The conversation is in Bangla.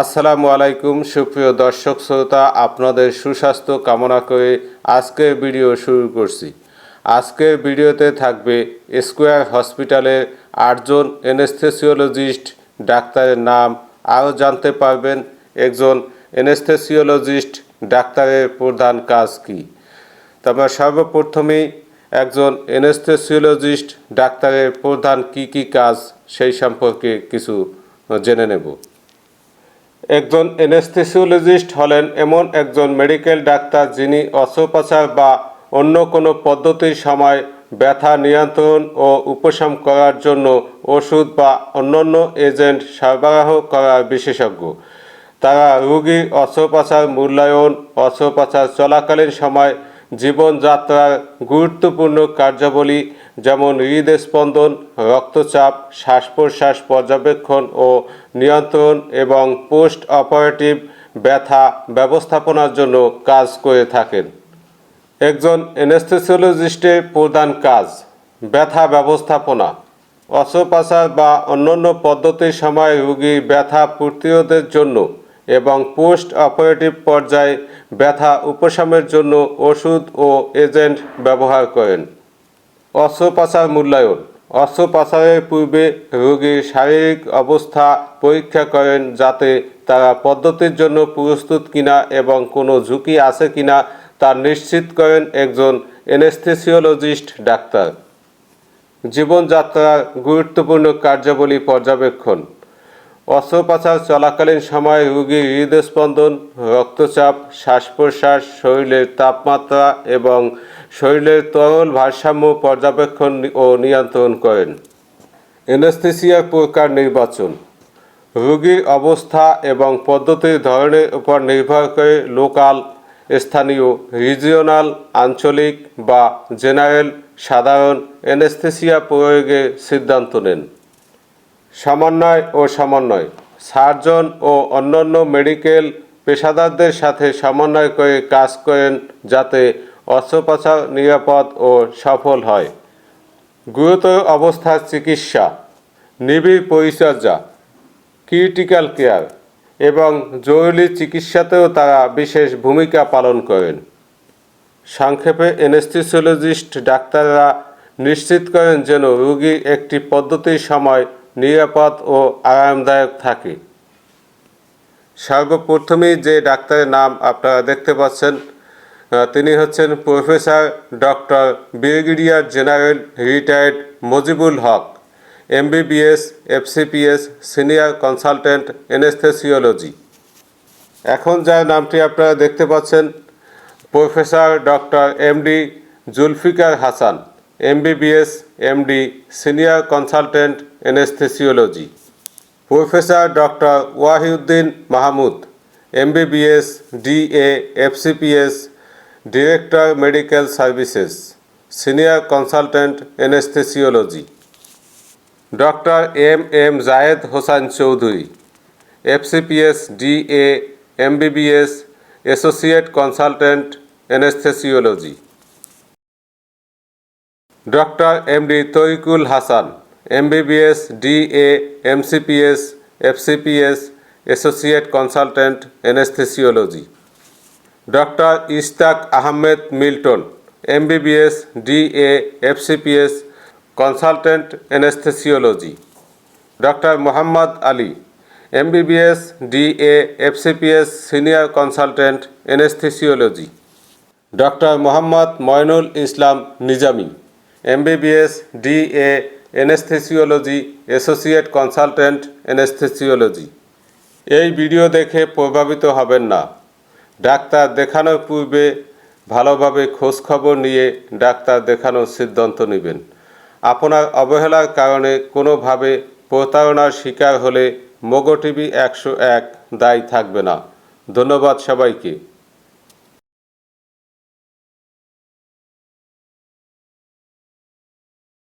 আসসালামু আলাইকুম, সুপ্রিয় দর্শক শ্রোতা, আপনাদের সুস্বাস্থ্য কামনা করে আজকের ভিডিও শুরু করছি। আজকের ভিডিওতে থাকবে স্কোয়ার হসপিটালের আটজন এনেস্থেসিওলজিস্ট ডাক্তারের নাম, আরও জানতে পারবেন একজন এনেস্থেসিওলজিস্ট ডাক্তারের প্রধান কাজ কী। তবে সর্বপ্রথমেই একজন এনেস্থেসিওলজিস্ট ডাক্তারের প্রধান কি কি কাজ, সেই সম্পর্কে কিছু জেনে নেব। একজন এনেস্থেসিওলজিস্ট হলেন এমন একজন মেডিকেল ডাক্তার যিনি অস্ত্রোপচার বা অন্য কোনো পদ্ধতির সময় ব্যথা নিয়ন্ত্রণ ও উপশম করার জন্য ওষুধ বা অন্যান্য এজেন্ট সরবরাহ করার বিশেষজ্ঞ। তারা রোগীর অস্ত্রোপচার মূল্যায়ন, অস্ত্রোপচার চলাকালীন সময় জীবনযাত্রার গুরুত্বপূর্ণ কার্যাবলী যেমন হৃদস্পন্দন রক্তচাপ শ্বাস প্রশ্বাস পর্যবেক্ষণ ও নিয়ন্ত্রণ এবং পোস্ট অপারেটিভ ব্যথা ব্যবস্থাপনার জন্য কাজ করে থাকেন। একজন এনেস্থেসিওলজিস্টের প্রধান কাজ, ব্যথা ব্যবস্থাপনা। অস্ত্রোপচার বা অন্যান্য পদ্ধতির সময় রোগীর ব্যথা প্রতিরোধের জন্য এবং পোস্ট অপারেটিভ পর্যায়ে ব্যথা উপশমের জন্য ওষুধ ও এজেন্ট ব্যবহার করেন। অস্ত্রোপচার মূল্যায়ন। অস্ত্রোপচারের পূর্বে রোগীর শারীরিক অবস্থা পরীক্ষা করেন যাতে তারা পদ্ধতির জন্য প্রস্তুত কিনা এবং কোনো ঝুঁকি আছে কিনা তা নিশ্চিত করেন একজন এনেস্থেসিওলজিস্ট ডাক্তার। জীবনযাত্রার গুরুত্বপূর্ণ কার্যাবলী পর্যবেক্ষণ। অস্ত্রোপচার চলাকালীন সময় রোগীর হৃদস্পন্দন, রক্তচাপ শ্বাস প্রশ্বাস শরীরের তাপমাত্রা এবং শরীরের তরল ভারসাম্য পর্যবেক্ষণ ও নিয়ন্ত্রণ করেন। এনেস্থেসিয়ার প্রকার নির্বাচন। রোগীর অবস্থা এবং পদ্ধতির ধরনের উপর নির্ভর করে লোকাল, স্থানীয়, রিজিওনাল, আঞ্চলিক বা জেনারেল সাধারণ এনেস্থেসিয়া প্রয়োগের সিদ্ধান্ত নেন। সমন্বয় ও সমন্বয়। সার্জন ও অন্যান্য মেডিকেল পেশাদারদের সাথে সমন্বয় করে কাজ করেন যাতে অস্ত্রোপচার নিরাপদ ও সফল হয়। গুরুতর অবস্থার চিকিৎসা, নিবিড় পরিচর্যা, ক্রিটিক্যাল কেয়ার এবং জরুরি চিকিৎসাতেও তারা বিশেষ ভূমিকা পালন করেন। সংক্ষেপে এনেস্থিসিওলজিস্ট ডাক্তাররা নিশ্চিত করেন যেন রোগী একটি পদ্ধতির সময় নিরাপদ ও আরামদায়ক থাকে। সর্বপ্রথমেই যে ডাক্তারের নাম আপনারা দেখতে পাচ্ছেন তিনি হচ্ছেন professor doctor brigadier general retired Mujibul Haque, MBBS, FCPS, senior consultant anaesthesiology এখন যার নামটি আপনারা দেখতে পাচ্ছেন, professor doctor MD Zulfiqar Hasan. MBBS MD senior consultant anaesthesiology professor doctor Wahiuddin Mahmud MBBS DA FCPS director medical services senior consultant anaesthesiology doctor M M Zayed Hossain Chowdhury FCPS DA MBBS associate consultant anaesthesiology doctor MD Tarikul Hasan, MBBS, DA, MCPS, FCPS, associate consultant anaesthesiology doctor Istak Ahmed Milton, MBBS, DA, FCPS, consultant anaesthesiology doctor Mohammad Ali, MBBS, DA, FCPS, senior consultant anaesthesiology doctor Mohammad Moynul Islam Nizami. MBBS DA anaesthesiology associate consultant anaesthesiology এই ভিডিও দেখে প্রভাবিত হবেন না। ডাক্তার দেখানোর পূর্বে ভালোভাবে খোঁজখবর নিয়ে ডাক্তার দেখানোর সিদ্ধান্ত নেবেন। আপনার অবহেলার কারণে কোনোভাবে প্রতারণার শিকার হলে মোগো টিভি একশো এক দায়ী থাকবে না। ধন্যবাদ সবাইকে।